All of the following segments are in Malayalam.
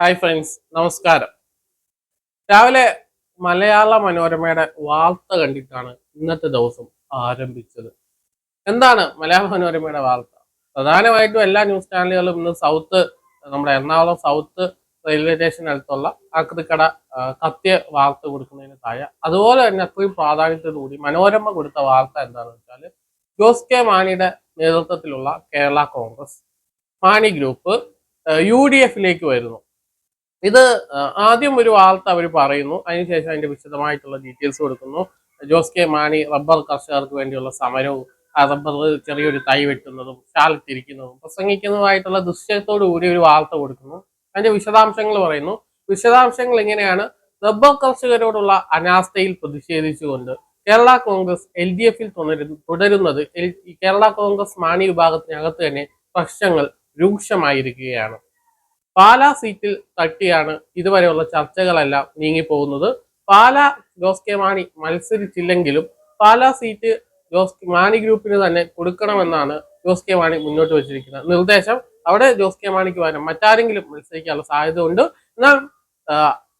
ഹായ് ഫ്രണ്ട്സ് നമസ്കാരം. രാവിലെ മലയാള മനോരമയുടെ വാർത്ത കണ്ടിട്ടാണ് ഇന്നത്തെ ദിവസം ആരംഭിച്ചത്. എന്താണ് മലയാള മനോരമയുടെ വാർത്ത? പ്രധാനമായിട്ടും എല്ലാ ന്യൂസ് ചാനലുകളും ഇന്ന് സൗത്ത് നമ്മുടെ എറണാകുളം സൗത്ത് റെയിൽവേ ആക്രിക്കട ആ, കത്തിയ വാർത്ത കൊടുക്കുന്നതിന് താഴെ. അതുപോലെ തന്നെ അത്രയും പ്രാധാന്യത്തോടുകൂടി മനോരമ കൊടുത്ത വാർത്ത എന്താണെന്ന് വെച്ചാൽ ജോസ് കെ മാണിയുടെ നേതൃത്വത്തിലുള്ള Kerala Congress Mani group U D എഫിലേക്ക് വരുന്നു. ഇത് ആദ്യം ഒരു വാർത്ത അവർ പറയുന്നു. അതിനുശേഷം അതിന്റെ വിശദമായിട്ടുള്ള ഡീറ്റെയിൽസ് കൊടുക്കുന്നു. ജോസ് കെ മാണി റബ്ബർ കർഷകർക്ക് വേണ്ടിയുള്ള സമരവും ആ റബ്ബർ ചെറിയൊരു തൈ വെട്ടുന്നതും ശാലത്തിരിക്കുന്നതും പ്രസംഗിക്കുന്നതുമായിട്ടുള്ള ദൃശ്യത്തോടു കൂടി ഒരു വാർത്ത കൊടുക്കുന്നു. അതിന്റെ വിശദാംശങ്ങൾ പറയുന്നു. വിശദാംശങ്ങൾ എങ്ങനെയാണ് റബ്ബർ കർഷകരോടുള്ള അനാസ്ഥയിൽ പ്രതിഷേധിച്ചുകൊണ്ട് കേരള കോൺഗ്രസ് എൽ ഡി എഫിൽ തുടരുന്നത് കേരള കോൺഗ്രസ് മാണി വിഭാഗത്തിനകത്ത് തന്നെ പ്രശ്നങ്ങൾ രൂക്ഷമായിരിക്കുകയാണ്. പാലാ സീറ്റിൽ തട്ടിയാണ് ഇതുവരെയുള്ള ചർച്ചകളെല്ലാം നീങ്ങിപ്പോകുന്നത്. പാലാ ജോസ് കെ മാണി മത്സരിച്ചില്ലെങ്കിലും പാലാ സീറ്റ് ജോസ് മാണി ഗ്രൂപ്പിന് തന്നെ കൊടുക്കണമെന്നാണ് ജോസ് കെ മാണി മുന്നോട്ട് വെച്ചിരിക്കുന്നത്. നിർദ്ദേശം അവിടെ ജോസ് കെ മാണിക്ക് പകരം മറ്റാരെങ്കിലും മത്സരിക്കാനുള്ള സാധ്യത ഉണ്ട് എന്നാൽ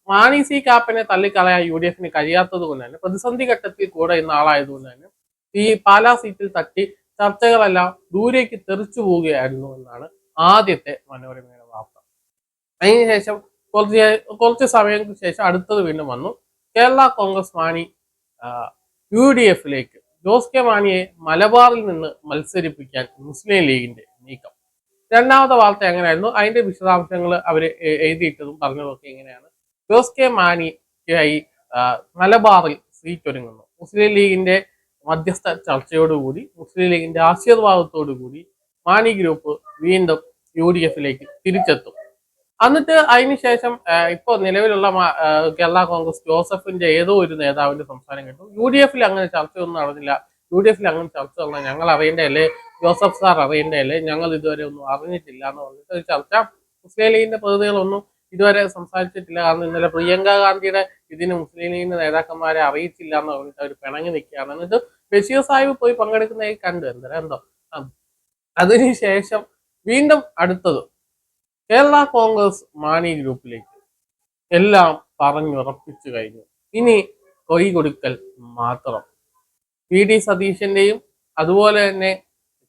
മാണി സി കാപ്പനെ തള്ളിക്കളയാൻ യു ഡി എഫിന് കഴിയാത്തത് കൊണ്ട് തന്നെ പ്രതിസന്ധി ഘട്ടത്തിൽ കൂടെ ഇന്ന ആളായതുകൊണ്ട് തന്നെ ഈ പാലാ സീറ്റിൽ തട്ടി ചർച്ചകളെല്ലാം ദൂരേക്ക് തെറിച്ചു പോവുകയായിരുന്നു എന്നാണ് ആദ്യത്തെ മനോരമയുടെ അതിനുശേഷം കുറച്ച് കുറച്ച് സമയങ്ങൾക്ക് ശേഷം അടുത്തത് വീണ്ടും വന്നു. കേരള കോൺഗ്രസ് മാണി യു ഡി എഫിലേക്ക് ജോസ് കെ മാണിയെ മലബാറിൽ നിന്ന് മത്സരിപ്പിക്കാൻ മുസ്ലിം ലീഗിന്റെ നീക്കം. രണ്ടാമത്തെ വാർത്ത എങ്ങനെയായിരുന്നു? അതിന്റെ വിശദാംശങ്ങൾ അവർ എഴുതിയിട്ടതും പറഞ്ഞതൊക്കെ എങ്ങനെയാണ് ജോസ് കെ മാണിക്കായി മലബാറിൽ സീറ്റ് ഒരുങ്ങുന്നു. മുസ്ലിം ലീഗിന്റെ മധ്യസ്ഥ ചർച്ചയോടുകൂടി മുസ്ലിം ലീഗിന്റെ ആശീർവാദത്തോടുകൂടി മാണി ഗ്രൂപ്പ് വീണ്ടും യു ഡി എഫിലേക്ക് തിരിച്ചെത്തും. എന്നിട്ട് അതിനുശേഷം ഇപ്പോൾ നിലവിലുള്ള കേരള കോൺഗ്രസ് ജോസഫിന്റെ ഏതോ ഒരു നേതാവിന്റെ സംസാരം കേട്ടു. യു ഡി എഫിൽ അങ്ങനെ ചർച്ചയൊന്നും നടന്നില്ല. യു ഡി എഫിൽ അങ്ങനെ ചർച്ച നടന്ന ഞങ്ങൾ അറിയേണ്ടതല്ലേ? Joseph sir അറിയേണ്ടതല്ലേ? ഞങ്ങൾ ഇതുവരെ ഒന്നും അറിഞ്ഞിട്ടില്ല എന്ന് പറഞ്ഞിട്ട് ഒരു ചർച്ച. മുസ്ലിം ലീഗിന്റെ പ്രതിനിധികളൊന്നും ഇതുവരെ സംസാരിച്ചിട്ടില്ല. കാരണം ഇന്നലെ പ്രിയങ്ക ഗാന്ധിയുടെ ഇതിന് മുസ്ലിം ലീഗിന്റെ നേതാക്കന്മാരെ അറിയിച്ചില്ല എന്ന് പറഞ്ഞിട്ട് അവർ പിണങ്ങി നിൽക്കുകയാണ്. എന്നിട്ട് ബഷീർ സാഹിബ് പോയി പങ്കെടുക്കുന്നതായി കണ്ടു എന്താ? എന്തോ. അതിനുശേഷം വീണ്ടും അടുത്തത്. കേരള കോൺഗ്രസ് മാണി ഗ്രൂപ്പിലേക്ക് എല്ലാം പറഞ്ഞുറപ്പിച്ചു കഴിഞ്ഞു. ഇനി കൊയ് കൊടുക്കൽ മാത്രം. വി ഡി സതീശന്റെയും അതുപോലെ തന്നെ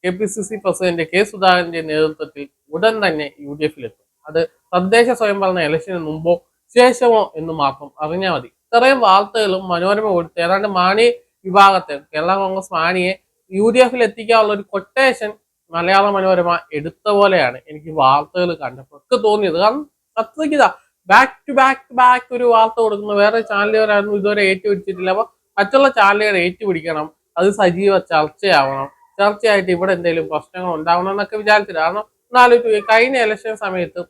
K P C C president K സുധാകരന്റെ നേതൃത്വത്തിൽ ഉടൻ തന്നെ യു ഡി എഫിലെത്തും അത് തദ്ദേശ സ്വയംഭരണ ഇലക്ഷന് മുമ്പോ ശേഷമോ എന്ന് മാത്രം അറിഞ്ഞാൽ മതി. ഇത്രയും വാർത്തകളും മനോരമ കൊടുത്ത് ഏതാണ്ട് മാണി വിഭാഗത്തെ കേരള കോൺഗ്രസ് മാണിയെ യു ഡി എഫിൽ എത്തിക്കാനുള്ള ഒരു കൊട്ടേഷൻ മലയാള മനോരമ എടുത്ത പോലെയാണ് എനിക്ക് വാർത്തകൾ കണ്ടപ്പോൾ ഒക്കെ തോന്നിയത്. കാരണം അത്രയ്ക്ക് ഇതാ ബാക്ക് ടു ബാക്ക് ബാക്ക് ഒരു വാർത്ത കൊടുക്കുന്ന. വേറെ ചാനലുകാരായിരുന്നു ഇതുവരെ ഏറ്റുപിടിച്ചിട്ടില്ല. അപ്പൊ മറ്റുള്ള ചാനലുകൾ ഏറ്റുപിടിക്കണം. അത് സജീവ ചർച്ചയാവണം. ചർച്ചയായിട്ട് ഇവിടെ എന്തെങ്കിലും പ്രശ്നങ്ങൾ ഉണ്ടാവണം എന്നൊക്കെ വിചാരിച്ചില്ല കാരണം എന്നാലോചിച്ച് കഴിഞ്ഞ ഇലക്ഷൻ സമയത്ത്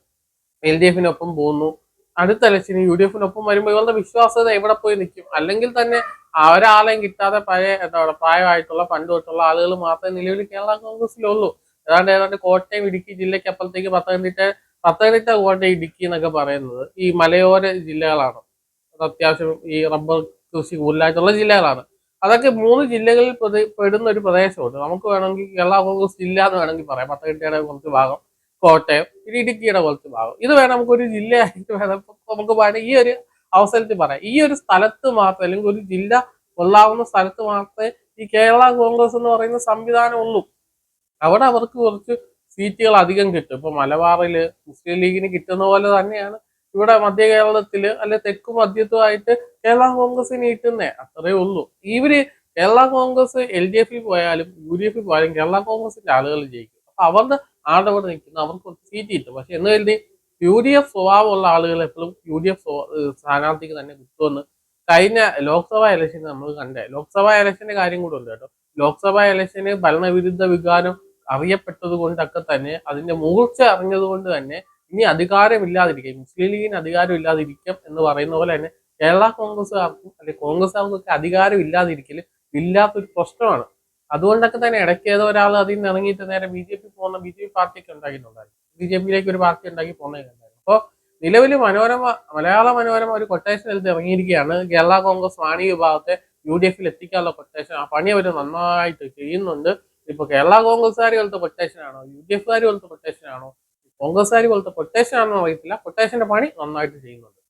എൽ ഡി എഫിനൊപ്പം പോകുന്നു അടുത്ത ഇലക്ഷന് യു ഡി എഫിനൊപ്പം വരുമ്പോൾ ഇവരുടെ വിശ്വാസ്യത എവിടെ പോയി നിൽക്കും? അല്ലെങ്കിൽ തന്നെ ഒരാളെയും കിട്ടാതെ പഴയ എന്താ പറയുക പ്രായമായിട്ടുള്ള പണ്ട് തൊട്ടുള്ള ആളുകൾ മാത്രമേ നിലവിൽ കേരള കോൺഗ്രസിലുള്ളൂ. ഏതാണ്ട് ഏതാണ്ട് കോട്ടയം ഇടുക്കി ജില്ലയ്ക്ക് അപ്പുറത്തേക്ക് പത്തനംതിട്ട പത്തനംതിട്ട കോട്ടയം ഇടുക്കി എന്നൊക്കെ പറയുന്നത് ഈ മലയോര ജില്ലകളാണ്. അത് അത്യാവശ്യം ഈ റബ്ബർ കൃഷി കൂടുതലായിട്ടുള്ള ജില്ലകളാണ്. അതൊക്കെ മൂന്ന് ജില്ലകളിൽ പെടുന്ന ഒരു പ്രദേശമുണ്ട്. നമുക്ക് വേണമെങ്കിൽ കേരള കോൺഗ്രസ് ജില്ല എന്ന് വേണമെങ്കിൽ പറയാം. പത്തനംതിട്ടയുടെ കുറച്ച് ഭാഗം കോട്ടയം ഇടുക്കിയുടെ കുറച്ച് ഭാഗം. ഇത് വേണം നമുക്കൊരു ജില്ലയായിട്ട് വേണം നമുക്ക് വേണമെങ്കിൽ ഈ ഒരു അവസരത്തിൽ പറയാം. ഈ ഒരു സ്ഥലത്ത് മാത്രം അല്ലെങ്കിൽ ഒരു ജില്ല കൊള്ളാവുന്ന സ്ഥലത്ത് മാത്രമേ ഈ കേരള കോൺഗ്രസ് എന്ന് പറയുന്ന സംവിധാനം ഉള്ളൂ. അവിടെ അവർക്ക് കുറച്ച് സീറ്റുകൾ അധികം കിട്ടും. ഇപ്പൊ മലബാറിൽ മുസ്ലിം ലീഗിന് കിട്ടുന്ന പോലെ തന്നെയാണ് ഇവിടെ മധ്യ കേരളത്തിൽ അല്ലെ തെക്ക് മധ്യത്തുമായിട്ട് കേരള കോൺഗ്രസിന് കിട്ടുന്നേ. അത്രേ ഉള്ളൂ. ഇവർ കേരള കോൺഗ്രസ് എൽ ഡി എഫിൽ പോയാലും യു ഡി എഫിൽ പോയാലും കേരള കോൺഗ്രസിന്റെ ആളുകൾ ജയിക്കും. അപ്പൊ അവരുടെ ആടവിടെ നിൽക്കുന്ന അവർക്ക് സീറ്റ് കിട്ടും. പക്ഷെ എന്ന് കരുതി യു ഡി എഫ് സ്വഭാവമുള്ള ആളുകൾ എപ്പോഴും യു ഡി എഫ് സ്ഥാനാർത്ഥിക്ക് തന്നെ കിട്ടുമെന്ന് കഴിഞ്ഞ ലോക്സഭാ ഇലക്ഷന് നമ്മൾ കണ്ടേ ലോക്സഭാ ഇലക്ഷന്റെ കാര്യം കൂടെ ഉണ്ട് കേട്ടോ. ലോക്സഭാ ഇലക്ഷന് ഭരണവിരുദ്ധ വികാരം അറിയപ്പെട്ടത് കൊണ്ടൊക്കെ തന്നെ അതിന്റെ മൂർച്ച അറിഞ്ഞത് കൊണ്ട് തന്നെ ഇനി അധികാരമില്ലാതിരിക്കും മുസ്ലിം ലീഗിന് അധികാരം ഇല്ലാതിരിക്കും എന്ന് പറയുന്ന പോലെ തന്നെ കേരള കോൺഗ്രസ്സുകാർക്കും അല്ലെങ്കിൽ കോൺഗ്രസ്സുകാർക്കൊക്കെ അധികാരം ഇല്ലാതിരിക്കൽ ഇല്ലാത്തൊരു പ്രശ്നമാണ്. അതുകൊണ്ടൊക്കെ തന്നെ ഇടയ്ക്ക് ഏതോ ഒരാൾ അതിൽ നിന്ന് ഇറങ്ങിയിട്ട് നേരെ ബി ജെ പി പോകുന്ന ബി ജെ പി പാർട്ടിയൊക്കെ ഉണ്ടാക്കിയിട്ടുണ്ടായിരുന്നു. ബി ജെ പിയിലേക്ക് ഒരു പാർട്ടി ഉണ്ടാക്കി പോകുന്നതുണ്ടായിരുന്നു അപ്പോൾ നിലവിൽ മനോരമ മലയാള മനോരമ ഒരു കൊട്ടേഷൻ എടുത്ത് ഇറങ്ങിയിരിക്കുകയാണ്. കേരള കോൺഗ്രസ് വാണി വിഭാഗത്തെ യു ഡി എഫിൽ എത്തിക്കാനുള്ള കൊട്ടേഷൻ ആ പണി അവർ നന്നായിട്ട് ചെയ്യുന്നുണ്ട്. ഇപ്പൊ കേരള കോൺഗ്രസ്സുകാർ പോലത്തെ കൊട്ടേഷൻ ആണോ? യു ഡി എഫുകാർ പോലത്തെ കൊട്ടേഷൻ ആണോ? കോൺഗ്രസ്സുകാർ പോലത്തെ കൊട്ടേഷൻ ആണെന്ന് അറിയത്തില്ല. കൊട്ടേഷന്റെ പണി നന്നായിട്ട് ചെയ്യുന്നുണ്ട്.